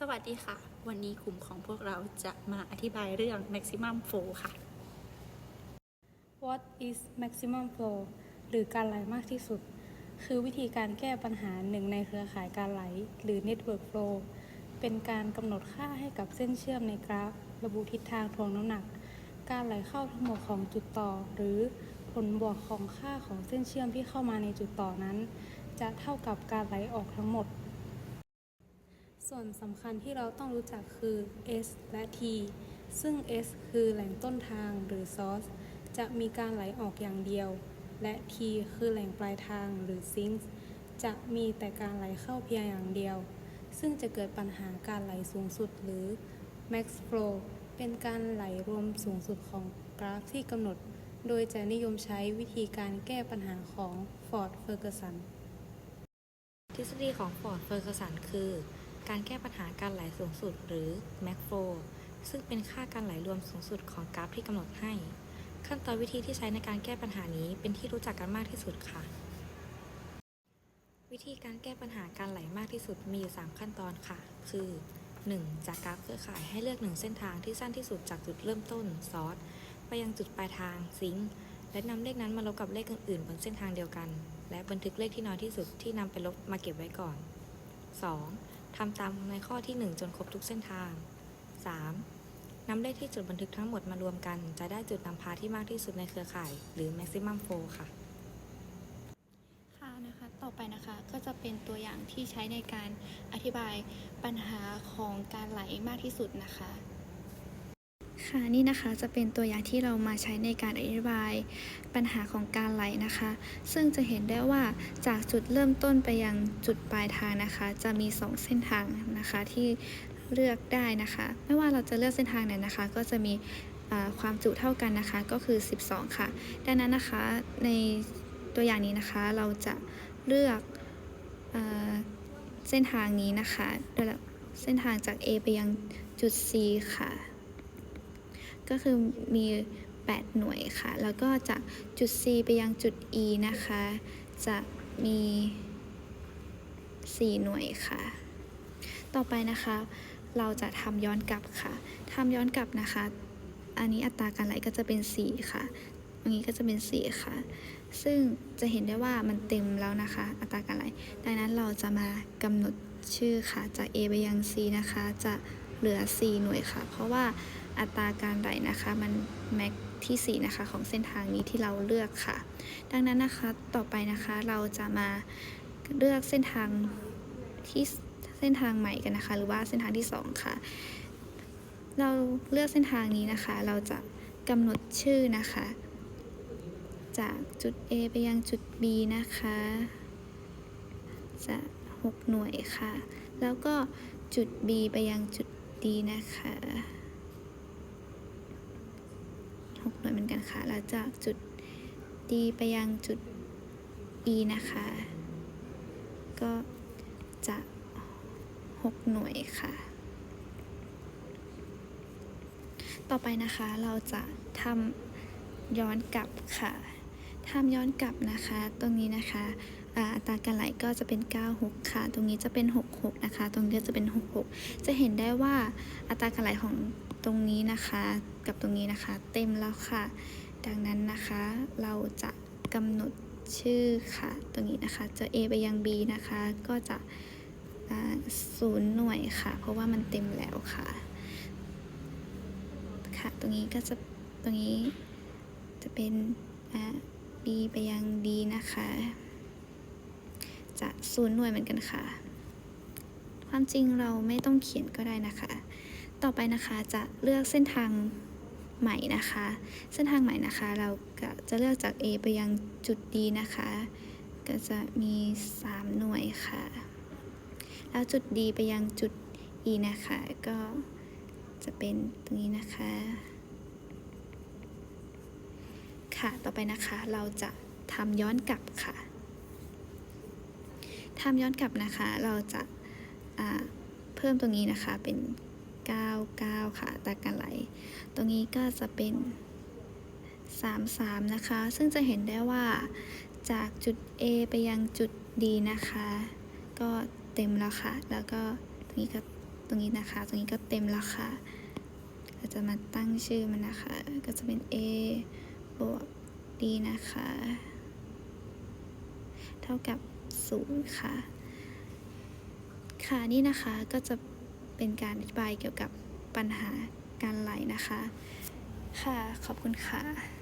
สวัสดีค่ะ วันนี้กลุ่มของพวกเราจะมาอธิบายเรื่อง maximum flow ค่ะ What is maximum flow หรือการไหลมากที่สุด คือวิธีการแก้ปัญหาหนึ่งในเครือข่ายการไหล หรือ network flow เป็นการกำหนดค่าให้กับเส้นเชื่อมในกราฟ ระบุทิศทางทวงน้ำหนัก การไหลเข้าทั้งหมดของจุดต่อ หรือผลบวกของค่าของเส้นเชื่อมที่เข้ามาในจุดต่อนั้น จะเท่ากับการไหลออกทั้งหมด ส่วนสำคัญที่เราต้องรู้จักคือ S และ T ซึ่ง S คือแหล่งต้นทางหรือ source จะมีการไหลออกอย่างเดียว และ T คือแหล่งปลายทางหรือ sink จะมีแต่การไหลเข้าเพียงอย่างเดียว ซึ่งจะเกิดปัญหาการไหลสูงสุดหรือ max flow เป็นการไหลรวมสูงสุดของกราฟที่กำหนด โดยจะนิยมใช้วิธีการแก้ปัญหาของ Ford Ferguson ทฤษฎีของฟอร์ดเฟอร์กสันคือ การแก้ปัญหาการไหลสูงสุดหรือ max flow ซึ่งเป็นค่าการไหลรวมสูงสุดของกราฟที่กำหนดให้ ขั้นตอนวิธีที่ใช้ในการแก้ปัญหานี้เป็นที่รู้จักกันมากที่สุดค่ะ วิธีการแก้ปัญหาการไหลมากที่สุดมีอยู่ 3 ขั้นตอนค่ะ คือ 1. จากกราฟเครือข่ายให้เลือกหนึ่งเส้นทางที่สั้นที่สุดจากจุดเริ่มต้นซอสไปยังจุดปลายทางซิงค์และนำเลขนั้นมาลบกับเลขอื่นๆบนเส้นทางเดียวกัน และบันทึกเลขที่น้อยที่สุดที่นำไปลบมาเก็บไว้ก่อน 2. ทำตามในข้อที่ 1 จนครบทุกเส้นทาง 3. นำเลขที่จุดบันทึกทั้งหมดมารวมกัน จะได้จุดนำพาที่มากที่สุดในเครือข่าย หรือ maximum flow ค่ะค่ะนะคะ ต่อไปนะคะก็จะเป็นตัวอย่างที่ใช้ในการอธิบายปัญหาของการไหลมากที่สุดนะคะ ค่ะนี่นะคะจะเป็นตัวอย่างที่เรามาใช้ในการอธิบายปัญหาของการไหลนะคะ ซึ่งจะเห็นได้ว่าจากจุดเริ่มต้นไปยังจุดปลายทางนะคะ จะมี 2 เส้นทางนะคะที่เลือกได้นะคะ ไม่ว่าเราจะเลือกเส้นทางไหนนะคะ ก็จะมีความจุเท่ากันนะคะก็คือ 12 ค่ะ ดังนั้นนะคะในตัวอย่างนี้นะคะเราจะเลือกเอเส้นทางนี้นะคะเส้นทางจาก A ไปยังจุด C ค่ะ ก็คือมี 8 หน่วยค่ะ แล้วก็จากจุด C ไปยังจุด E นะคะ จะมี 4 หน่วยค่ะ ต่อไปนะคะ เราจะทำย้อนกลับค่ะทำย้อนกลับนะคะ อันนี้อัตราการไหลก็จะเป็น 4 ค่ะอันนี้ก็จะเป็น4ค่ะ ซึ่งจะเห็นได้ว่ามันเต็มแล้วนะคะ อัตราการไหล ดังนั้นเราจะมากำหนดชื่อค่ะ จาก A ไปยัง C นะคะ จะ เหลือ 4 หน่วยค่ะ เพราะว่าอัตราการไหลนะคะมันแม็กที่ 4 นะคะของเส้นทางนี้ที่เราเลือกค่ะ ดังนั้นนะคะต่อไปนะคะเราจะมาเลือกเส้นทางที่เส้นทางใหม่กันนะคะ หรือว่าเส้นทางที่ 2 ค่ะ เราเลือกเส้นทางนี้นะคะ เราจะกำหนดชื่อนะคะ จากจุด A ไปยังจุด B นะคะ จะ 6 หน่วยค่ะ แล้วก็จุด B ไปยังจุด D นะคะ6หน่วยเหมือนกันค่ะ แล้วจากจุด D ไปยังจุด E นะคะ ก็จะ6หน่วยค่ะ ต่อไปนะคะเราจะทำย้อนกลับค่ะ ทำย้อนกลับนะคะ ตรงนี้นะคะอัตราการไหลก็จะเป็น 96 ค่ะ ตรงนี้จะเป็น 66 นะคะ ตรงนี้จะเป็น 66 จะเห็นได้ว่าอัตราการไหลของตรงนี้นะคะ กับตรงนี้นะคะ เต็มแล้วค่ะ ดังนั้นนะคะเราจะกำหนดชื่อค่ะ ตรงนี้นะคะจะ A ไปยัง B นะคะ ก็จะศูนย์หน่วยค่ะ เพราะว่ามันเต็มแล้วค่ะ ค่ะ ตรงนี้ก็จะ ตรงนี้จะเป็นอ่า B ไปยัง D นะคะ จะศูนย์หน่วยเหมือนกันค่ะ ความจริงเราไม่ต้องเขียนก็ได้นะคะ ต่อไปนะคะจะเลือกเส้นทางใหม่นะคะ เส้นทางใหม่นะคะ เราก็จะเลือกจาก A ไปยังจุด D นะคะ ก็จะมี 3 หน่วยค่ะ แล้วจุด D ไปยังจุด E นะคะ ก็จะเป็นตรงนี้นะคะ ค่ะ ต่อไปนะคะเราจะทำย้อนกลับค่ะทำย้อนกลับนะคะ เราจะาเพิ่มตรงนี้นะคะเป็น 99 ค่ะตาการไหล ตรงนี้ก็จะเป็น 33 นะคะ ซึ่งจะเห็นได้ว่าจากจุด A ไปยังจุด D นะคะ ก็เต็มแล้วค่ะ แล้วก็ตรงนี้ก็ตรงนี้นะคะ ตรงนี้ก็เต็มแล้วค่ะเราจะมาตั้งชื่อมันนะคะ ก็จะเป็น a บวก d นะคะ เท่ากับ 0 ค่ะ ค่ะนี่นะคะก็จะเป็นการอธิบายเกี่ยวกับปัญหาการไหลนะคะ ค่ะขอบคุณค่ะ